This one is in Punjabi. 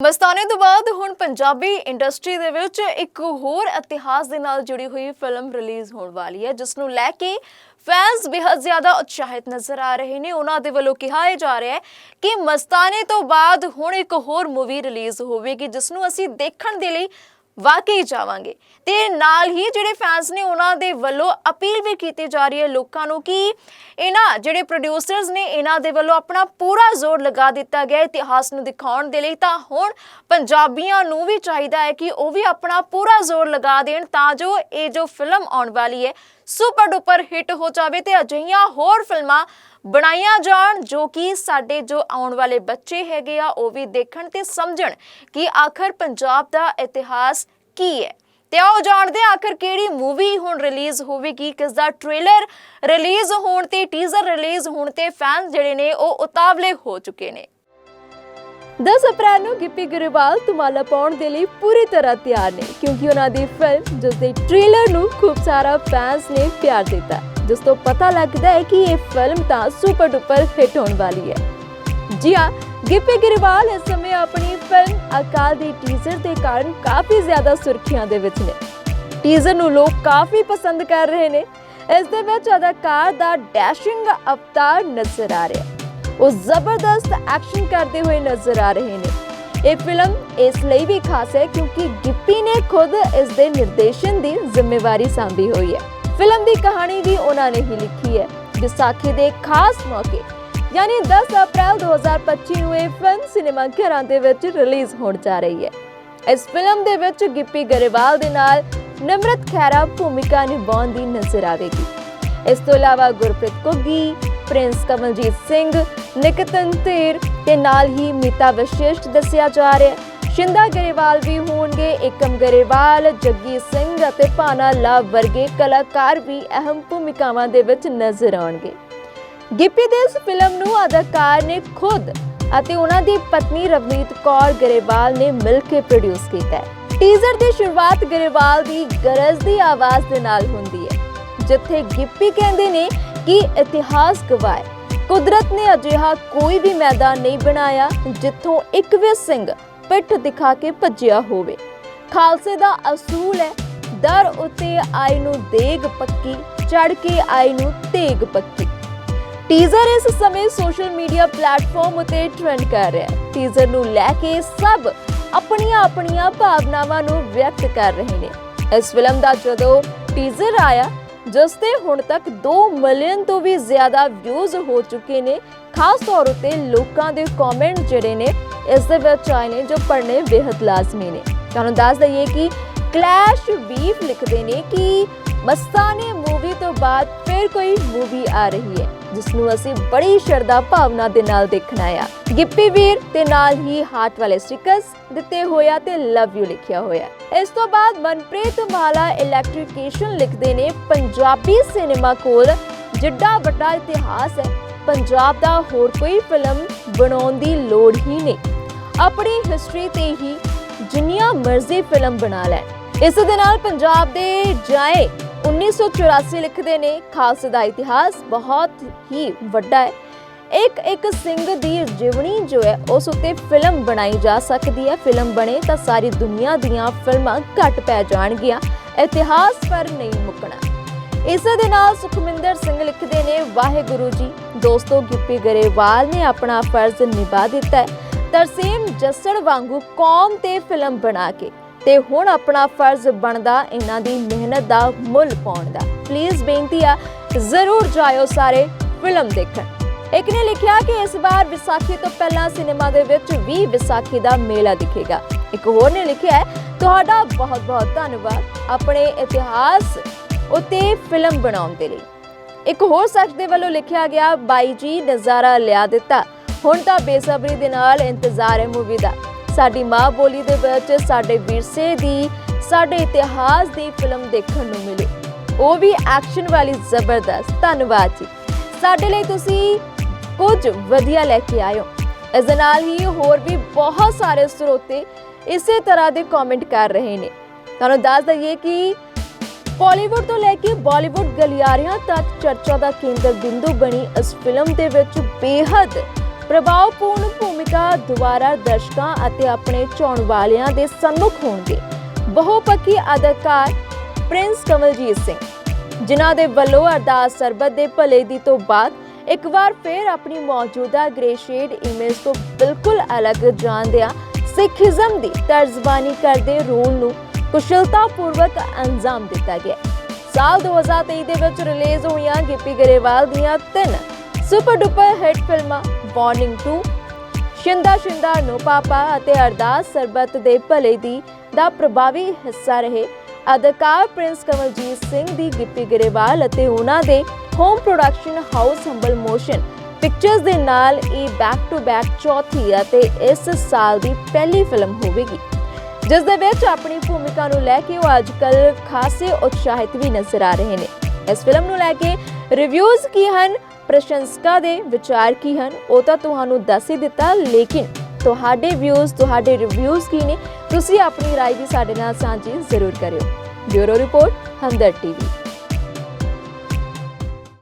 ਮਸਤਾਨੇ ਤੋਂ ਬਾਅਦ ਹੁਣ ਪੰਜਾਬੀ ਇੰਡਸਟਰੀ ਦੇ ਵਿੱਚ ਇੱਕ ਹੋਰ ਇਤਿਹਾਸ ਦੇ ਨਾਲ ਜੁੜੀ ਹੋਈ ਫਿਲਮ ਰਿਲੀਜ਼ ਹੋਣ ਵਾਲੀ ਹੈ ਜਿਸ ਨੂੰ ਲੈ ਕੇ ਫੈਨਸ ਬੇहद ਜ਼ਿਆਦਾ ਉਤਸ਼ਾਹਿਤ ਨਜ਼ਰ ਆ ਰਹੇ ਨੇ। ਉਹਨਾਂ ਦੇ ਵੱਲੋਂ ਕਿਹਾ ਜਾ ਰਿਹਾ ਹੈ ਕਿ ਮਸਤਾਨੇ ਤੋਂ ਬਾਅਦ ਹੁਣ ਇੱਕ ਹੋਰ ਮੂਵੀ ਰਿਲੀਜ਼ ਹੋਵੇਗੀ ਜਿਸ ਨੂੰ ਅਸੀਂ ਦੇਖਣ ਦੇ ਲਈ ਵਾਕਈ ਜਾਵਾਂਗੇ। ਤੇ ਨਾਲ ਹੀ ਜਿਹੜੇ ਫੈਨਸ ਨੇ ਉਹਨਾਂ ਦੇ ਵੱਲੋਂ ਅਪੀਲ ਵੀ ਕੀਤੀ ਜਾ ਰਹੀ ਹੈ ਲੋਕਾਂ ਨੂੰ ਕਿ ਇਹਨਾਂ ਜਿਹੜੇ ਪ੍ਰੋਡਿਊਸਰਸ ਨੇ ਇਹਨਾਂ ਦੇ ਵੱਲੋਂ ਆਪਣਾ ਪੂਰਾ ਜ਼ੋਰ ਲਗਾ ਦਿੱਤਾ ਗਿਆ ਇਤਿਹਾਸ ਨੂੰ ਦਿਖਾਉਣ ਦੇ ਲਈ। ਤਾਂ ਹੁਣ ਪੰਜਾਬੀਆਂ ਨੂੰ ਵੀ ਚਾਹੀਦਾ ਹੈ ਕਿ ਉਹ ਵੀ ਆਪਣਾ ਪੂਰਾ ਜ਼ੋਰ ਲਗਾ ਦੇਣ ਤਾਂ ਜੋ ਇਹ ਜੋ ਫਿਲਮ ਆਉਣ ਵਾਲੀ ਹੈ ਸੁਪਰ ਡੁਪਰ ਹਿੱਟ ਹੋ ਜਾਵੇ ਤੇ ਅਜਿਹੀਆਂ ਹੋਰ ਫਿਲਮਾਂ ਬਣਾਈਆਂ ਜਾਣ, ਜੋ ਕਿ ਸਾਡੇ ਜੋ ਆਉਣ ਵਾਲੇ ਬੱਚੇ ਹੈਗੇ ਆ, ਉਹ ਵੀ ਦੇਖਣ ਤੇ ਸਮਝਣ ਕਿ ਆਖਰ ਪੰਜਾਬ ਦਾ ਇਤਿਹਾਸ ਕੀ ਹੈ। ਤੇ ਆਓ ਜਾਣਦੇ ਹਾਂ ਆਖਰ ਕਿਹੜੀ ਮੂਵੀ ਹੁਣ ਰਿਲੀਜ਼ ਹੋਵੇਗੀ, ਕਿਸ ਦਾ ਟ੍ਰੇਲਰ ਰਿਲੀਜ਼ ਹੋਣ ਤੇ ਟੀਜ਼ਰ ਰਿਲੀਜ਼ ਹੋਣ ਤੇ ਫੈਨਸ ਜਿਹੜੇ ਨੇ, ਉਹ ਉਤਾਵਲੇ ਹੋ ਚੁੱਕੇ ਨੇ। 10 ਅਪ੍ਰੈਲ ਨੂੰ ਗਿੱਪੀ ਗਰੇਵਾਲ ਤੁਮਾਲਾ ਪਾਉਣ ਦੇ ਲਈ ਪੂਰੀ ਤਰ੍ਹਾਂ ਤਿਆਰ ਨੇ, ਕਿਉਂਕਿ ਉਹਨਾਂ ਦੀ ਫਿਲਮ ਜਿਸ ਦੇ ਟ੍ਰੇਲਰ ਨੂੰ ਖੂਬ ਸਾਰਾ ਫੈਨਸ ਨੇ ਪਿਆਰ ਦਿੱਤਾ। ਜਿਸ ਤੋਂ ਪਤਾ ਲੱਗਦਾ ਹੈ ਕਿ ਇਹ ਫਿਲਮ ਤਾਂ ਸੁਪਰ ਡੁਪਰ ਹਿੱਟ ਹੋਣ ਵਾਲੀ ਹੈ। ਜੀ ਹਾਂ, ਗਿੱਪੀ ਗਰੇਵਾਲ ਇਸ ਸਮੇਂ ਆਪਣੀ ਫਿਲਮ ਅਕਾਲ ਦੀ ਟੀਜ਼ਰ ਦੇ ਕਾਰਨ ਕਾਫੀ ਜ਼ਿਆਦਾ ਸੁਰਖੀਆਂ ਦੇ ਵਿੱਚ ਨੇ। ਟੀਜ਼ਰ ਨੂੰ ਲੋਕ ਕਾਫੀ ਪਸੰਦ ਕਰ ਰਹੇ ਨੇ। ਇਸ ਦੇ ਵਿੱਚ ਅਦਾਕਾਰ ਦਾ ਡੈਸ਼ਿੰਗ ਅਵਤਾਰ ਨਜ਼ਰ ਆ ਰਿਹਾ ਉਹ ਜ਼ਬਰਦਸਤ ਐਕਸ਼ਨ ਕਰਦੇ ਹੋਏ ਨਜ਼ਰ ਆ ਰਹੇ ਨੇ। ਇਹ ਫਿਲਮ ਇਸ ਲਈ ਵੀ ਖਾਸ ਹੈ ਕਿਉਂਕਿ ਗਿੱਪੀ ਨੇ ਖੁਦ ਇਸ ਦੇ ਨਿਰਦੇਸ਼ਨ ਦੀ ਜ਼ਿੰਮੇਵਾਰੀ ਸੰਭੀ ਹੋਈ ਹੈ। ਫਿਲਮ ਦੀ ਕਹਾਣੀ ਵੀ ਉਹਨਾਂ ਨੇ ਹੀ ਲਿਖੀ ਹੈ ਵਿਸਾਖੀ ਦੇ ਖਾਸ ਮੌਕੇ, ਯਾਨੀ 10 ਅਪ੍ਰੈਲ 2025 ਨੂੰ ਇਹ ਫਿਲਮ ਸਿਨੇਮਾ ਘਰਾਂ ਦੇ ਵਿੱਚ ਰਿਲੀਜ਼ ਹੋਣ ਜਾ ਰਹੀ ਹੈ। ਇਸ ਫਿਲਮ ਦੇ ਵਿੱਚ ਗਿੱਪੀ ਗਰੇਵਾਲ ਦੇ ਨਾਲ ਨਿਮਰਤ ਖੈਰਾ ਭੂਮਿਕਾ ਨਿਭਾਉਣ ਦੀ ਨਜ਼ਰ ਆਵੇਗੀ। ਇਸ ਤੋਂ ਇਲਾਵਾ ਗੁਰਪ੍ਰੀਤ ਘੁੱਗੀ, ਪ੍ਰਿੰਸ ਕਮਲਜੀਤ ਸਿੰਘ, ਨਿਕਤਨ ਧੀਰ ਤੇ ਨਾਲ ਹੀ ਮੀਤਾ ਵਿਸ਼ਿਸ਼ਟ ਦੱਸਿਆ ਜਾ ਰਿਹਾ ਹੈ। ਸ਼ਿੰਦਾ ਗਰੇਵਾਲ ਵੀ ਹੋਣਗੇ, ਏਕਮ ਗਰੇਵਾਲ, ਜੱਗੀ ਸਿੰਘ ਅਤੇ ਭਾਨਾ ਲਵ ਵਰਗੇ ਕਲਾਕਾਰ ਵੀ ਅਹਿਮ ਭੂਮਿਕਾਵਾਂ ਦੇ ਵਿੱਚ ਨਜ਼ਰ ਆਉਣਗੇ। ਗਿੱਪੀ ਦੇ ਇਸ ਫਿਲਮ ਨੂੰ ਅਦਾਕਾਰ ਨੇ ਖੁਦ ਅਤੇ ਉਹਨਾਂ ਦੀ ਪਤਨੀ ਰਵਨੀਤ ਕੌਰ ਗਰੇਵਾਲ ਨੇ ਮਿਲ ਕੇ ਪ੍ਰੋਡਿਊਸ ਕੀਤਾ ਹੈ। ਟੀਜ਼ਰ ਦੀ ਸ਼ੁਰੂਆਤ ਗਰੇਵਾਲ ਦੀ ਗਰਜ ਦੀ ਆਵਾਜ਼ ਦੇ ਨਾਲ ਹੁੰਦੀ ਹੈ, ਜਿੱਥੇ ਗਿੱਪੀ ਕਹਿੰਦੇ ਨੇ ਕਿ ਇਤਿਹਾਸ ਗਵਾਏ ਕੁਦਰਤ ਨੇ ਅਜਿਹਾ ਕੋਈ ਵੀ ਮੈਦਾਨ ਨਹੀਂ ਬਣਾਇਆ, ਜਿੱਥੋਂ ਇੱਕ ਵੀ ਸਿੰਘ ਪਿੱਠ ਦਿਖਾ ਕੇ ਭੱਜਿਆ ਹੋਵੇ। ਖਾਲਸੇ ਦਾ ਅਸੂਲ ਹੈ, ਦਰ ਉਤੇ ਆਈ ਨੂੰ ਦੇਗ ਪੱਕੀ ਚੜ ਕੇ ਆਈ ਨੂੰ ਤੇਗ ਪੱਕੀ। ਟੀਜ਼ਰ ਇਸ ਸਮੇਂ ਸੋਸ਼ਲ ਮੀਡੀਆ ਪਲੇਟਫਾਰਮ ਉਤੇ ਟ੍ਰੈਂਡ ਕਰ ਰਿਹਾ ਹੈ। ਟੀਜ਼ਰ ਨੂੰ ਲੈ ਕੇ ਸਭ ਆਪਣੀਆਂ ਆਪਣੀਆਂ ਭਾਵਨਾਵਾਂ ਨੂੰ ਵਿਅਕਤ ਕਰ ਰਹੇ ਨੇ। ਇਸ ਫਿਲਮ ਦਾ ਜਦੋਂ ਟੀਜ਼ਰ ਆਇਆ, ਜਿਸ ਤੇ ਹੁਣ ਤੱਕ 2 ਮਿਲੀਅਨ ਤੋਂ ਵੀ ਜ਼ਿਆਦਾ ਵਿਊਜ਼ ਹੋ ਚੁੱਕੇ ਨੇ, ਖਾਸ ਤੌਰ ਉਤੇ ਲੋਕਾਂ ਦੇ ਕਮੈਂਟ ਜਿਹੜੇ ਨੇ ਇਸ ਦੇ ਵਿੱਚ ਆਏ ਨੇ ਜੋ ਪੜ੍ਹਨੇ ਬੇहद ਲਾਜ਼ਮੀ ਨੇ। ਤੁਹਾਨੂੰ ਦੱਸ ਦਈਏ ਕਿ ਕਲੈਸ਼ ਵੀਵ ਲਿਖਦੇ ਨੇ ਕਿ ਮਸਤਾਨੇ ਮੂਵੀ ਤੋਂ ਬਾਅਦ ਫਿਰ ਕੋਈ ਮੂਵੀ ਆ ਰਹੀ ਹੈ ਜਿਸ ਨੂੰ ਅਸੀਂ ਬੜੀ ਸ਼ਰਧਾ ਭਾਵਨਾ ਦੇ ਨਾਲ ਦੇਖਣਾ ਆ ਗਿੱਪੀ ਵੀਰ ਤੇ ਨਾਲ ਹੀ ਹਾਰਟ ਵਾਲੇ ਸਟickers ਦਿੱਤੇ ਹੋਇਆ ਤੇ ਲਵ ਯੂ ਲਿਖਿਆ ਹੋਇਆ ਇਸ ਤੋਂ ਬਾਅਦ ਮਨਪ੍ਰੀਤ ਮਾਲਾ ਇਲੈਕਟ੍ਰੀਕੇਸ਼ਨ ਲਿਖਦੇ ਨੇ, ਪੰਜਾਬੀ ਸਿਨੇਮਾ ਕੋਲ ਜਿੱਡਾ ਵੱਡਾ ਇਤਿਹਾਸ ਹੈ, ਪੰਜਾਬ ਦਾ ਹੋਰ ਕੋਈ ਫਿਲਮ ਬਣਾਉਣ ਦੀ ਲੋੜ ਹੀ ਨਹੀਂ। ਆਪਣੀ ਹਿਸਟਰੀ ਤੇ ਹੀ ਜਿੰਨੀਆਂ ਮਰਜ਼ੀ ਫਿਲਮ ਬਣਾ ਲੈ। ਇਸ ਦੇ ਨਾਲ ਪੰਜਾਬ ਦੇ ਜਾਏ 1984 ਲਿਖਦੇ ਨੇ। ਖਾਲਸੇ ਦਾ ਇਤਿਹਾਸ ਬਹੁਤ ਹੀ ਵੱਡਾ ਹੈ। ਇੱਕ ਇੱਕ ਸਿੰਘ ਦੀ ਜੀਵਨੀ ਜੋ ਹੈ, ਉਸ ਉੱਤੇ ਫਿਲਮ ਬਣਾਈ ਜਾ ਸਕਦੀ ਹੈ। ਫਿਲਮ ਬਣੇ ਤਾਂ ਸਾਰੀ ਦੁਨੀਆ ਦੀਆਂ ਫਿਲਮਾਂ ਘੱਟ ਪੈ ਜਾਣਗੀਆਂ। ਇਤਿਹਾਸ ਪਰ ਨਹੀਂ ਮੁੱਕਣਾ। ਇਸ ਦੇ ਨਾਲ ਸੁਖਮਿੰਦਰ ਸਿੰਘ ਲਿਖਦੇ ਨੇ, ਵਾਹਿਗੁਰੂ ਜੀ, ਦੋਸਤੋ, ਗਿੱਪੀ ਗਰੇਵਾਲ ਨੇ ਆਪਣਾ ਫਰਜ਼ ਨਿਭਾ ਦਿੱਤਾ ਹੈ। ਤਰਸੀਮ ਜੱਸੜ ਵਾਂਗੂ ਕੌਮ ਤੇ ਫਿਲਮ ਬਣਾ ਕੇ ਤੇ ਹੁਣ ਆਪਣਾ ਫਰਜ਼ ਬਣਦਾ ਇਹਨਾਂ ਦੀ ਮਿਹਨਤ ਦਾ ਮੁੱਲ ਪਾਉਣ ਦਾ। ਪਲੀਜ਼ ਬੇਨਤੀ ਆ, ਜ਼ਰੂਰ ਜਾਇਓ ਸਾਰੇ ਫਿਲਮ ਦੇਖਣ। ਇੱਕ ਨੇ ਲਿਖਿਆ ਕਿ ਇਸ ਵਾਰ ਵਿਸਾਖੀ ਤੋਂ ਪਹਿਲਾਂ ਸਿਨੇਮਾ ਦੇ ਵਿੱਚ ਵੀ ਵਿਸਾਖੀ ਦਾ ਮੇਲਾ ਦਿਖੇਗਾ। ਇੱਕ ਹੋਰ ਨੇ ਲਿਖਿਆ ਤੁਹਾਡਾ ਬਹੁਤ ਬਹੁਤ ਧੰਨਵਾਦ ਆਪਣੇ ਇਤਿਹਾਸ ਉਤੇ ਫਿਲਮ ਬਣਾਉਣ ਦੇ ਲਈ। ਇੱਕ ਹੋਰ ਸ਼ਖਸ ਦੇ ਵੱਲੋਂ ਲਿਖਿਆ ਗਿਆ, ਬਾਈ ਜੀ ਨਜ਼ਾਰਾ ਲਿਆ ਦਿੱਤਾ। ਹੁਣ ਤਾਂ ਬੇਸਬਰੀ ਦੇ ਨਾਲ ਇੰਤਜ਼ਾਰ ਹੈ ਮੂਵੀ ਦਾ। ਸਾਡੀ ਮਾਂ ਬੋਲੀ ਦੇ ਵਿੱਚ ਸਾਡੇ ਵਿਰਸੇ ਦੀ, ਸਾਡੇ ਇਤਿਹਾਸ ਦੀ ਫਿਲਮ ਦੇਖਣ ਨੂੰ ਮਿਲੇ। ਉਹ ਵੀ ਐਕਸ਼ਨ ਵਾਲੀ ਜ਼ਬਰਦਸਤ। ਧੰਨਵਾਦ ਜੀ। ਸਾਡੇ ਲਈ ਤੁਸੀਂ ਕੁਝ ਵਧੀਆ ਲੈ ਕੇ ਆਇਓ। ਇਸ ਦੇ ਨਾਲ ਹੀ ਹੋਰ ਵੀ ਬਹੁਤ ਸਾਰੇ ਸਰੋਤੇ ਇਸੇ ਤਰ੍ਹਾਂ ਦੇ ਕਮੈਂਟ ਕਰ ਰਹੇ ਨੇ। ਤੁਹਾਨੂੰ ਦੱਸ ਦਈਏ ਕਿ ਬਾਲੀਵੁੱਡ ਤੋਂ ਲੈ ਕੇ ਬਾਲੀਵੁੱਡ ਗਲਿਆਰਿਆਂ ਤੱਕ ਚਰਚਾ ਦਾ ਕੇਂਦਰ ਬਿੰਦੂ ਬਣੀ ਇਸ ਫਿਲਮ ਦੇ ਵਿੱਚ ਬੇਹੱਦ ਪ੍ਰਭਾਵਪੂਰਨ ਭੂਮਿਕਾ ਦੁਆਰਾ ਦਰਸ਼ਕਾਂ ਅਤੇ ਆਪਣੇ ਚਾਹਣ ਵਾਲਿਆਂ ਦੇ ਸਨਮੁਖ ਹੋਣਗੇ ਬਹੁਪੱਖੀ ਅਦਾਕਾਰ ਪ੍ਰਿੰਸ ਕਮਲਜੀਤ ਸਿੰਘ, ਜਿਨ੍ਹਾਂ ਦੇ ਵੱਲੋਂ ਅਰਦਾਸ ਸਰਬਤ ਦੇ ਭਲੇ ਦੀ ਤੋਂ ਬਾਅਦ ਇੱਕ ਵਾਰ ਫੇਰ ਆਪਣੀ ਮੌਜੂਦਾ ਗ੍ਰੇ ਸ਼ੇਡ ਇਮੇਜ ਤੋਂ ਬਿਲਕੁਲ ਅਲੱਗ ਜਾਣਦਿਆਂ ਸਿੱਖੀਜ਼ਮ ਦੀ ਤਰਜ਼ਬਾਨੀ ਕਰਦੇ ਰੋਲ ਨੂੰ ਕੁਸ਼ਲਤਾਪੂਰਵਕ ਅੰਜਾਮ ਦਿੱਤਾ ਗਿਆ। ਸਾਲ 2023 ਦੇ ਵਿੱਚ ਰਿਲੀਜ਼ ਹੋਈਆਂ ਗਿੱਪੀ ਗਰੇਵਾਲ ਦੀਆਂ ਤਿੰਨ ਸੁਪਰ ਡੁਪਰ ਹਿੱਟ ਫਿਲਮਾਂ warning 2 Shinda Shinda no papa ਅਤੇ ਅਰਦਾਸ ਸਰਬਤ ਦੇ ਭਲੇ ਦੀ ਦਾ ਪ੍ਰਭਾਵੀ ਹਿੱਸਾ ਰਹੇ। ਅਦਾਕਾਰ ਪ੍ਰਿੰਸ ਕਮਲਜੀਤ ਸਿੰਘ ਦੀ ਗਿੱਪੀ ਗਰੇਵਾਲ ਅਤੇ ਉਹਨਾਂ ਦੇ home production house Humble Motion Pictures ਦੇ ਨਾਲ ਇਹ ਬੈਕ ਟੂ ਬੈਕ ਚੌਥੀ ਅਤੇ ਇਸ ਸਾਲ ਦੀ ਪਹਿਲੀ ਫਿਲਮ ਹੋਵੇਗੀ। ਜਿਸ ਦੇ ਵਿੱਚ ਆਪਣੀ ਭੂਮਿਕਾ ਨੂੰ ਲੈ ਕੇ ਉਹ ਅੱਜਕੱਲ ਖਾਸੇ ਉਤਸ਼ਾਹਿਤ ਵੀ ਨਜ਼ਰ ਆ ਰਹੇ ਨੇ। ਇਸ ਫਿਲਮ ਨੂੰ ਲੈ ਕੇ ਰਿਵਿਊਜ਼ ਕੀ ਹਨ? ਪ੍ਰਸ਼ੰਸਕਾਂ ਦੇ ਵਿਚਾਰ ਕੀ ਹਨ ਉਹ ਤਾਂ ਤੁਹਾਨੂੰ ਦੱਸ ਹੀ ਦਿੱਤਾ ਲੇਕਿਨ ਤੁਹਾਡੇ ਵਿਊਜ਼ ਤੁਹਾਡੇ ਰਿਵਿਊਜ਼ ਕੀ ਨੇ ਤੁਸੀਂ ਆਪਣੀ رائے ਵੀ ਸਾਡੇ ਨਾਲ ਸਾਂਝੀ ਜ਼ਰੂਰ ਕਰਿਓ ਬਿਊਰੋ ਰਿਪੋਰਟ ਹਮਦਰ ਟੀਵੀ